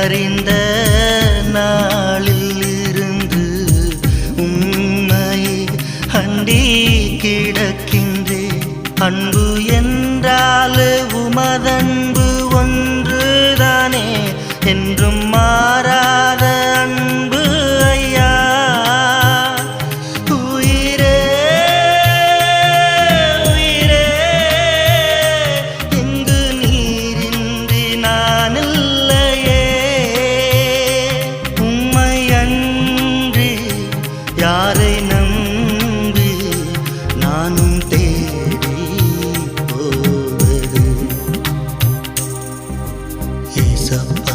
அறிந்த நாளில் இருந்து உண்மை அண்டி கிடக்கின்றே. அன்பு என்றால் உமதன்பு ஒன்றுதானே என்றும் மாறா யாரை நம்பி நானும் தேடி போவது? ஏசப்பா.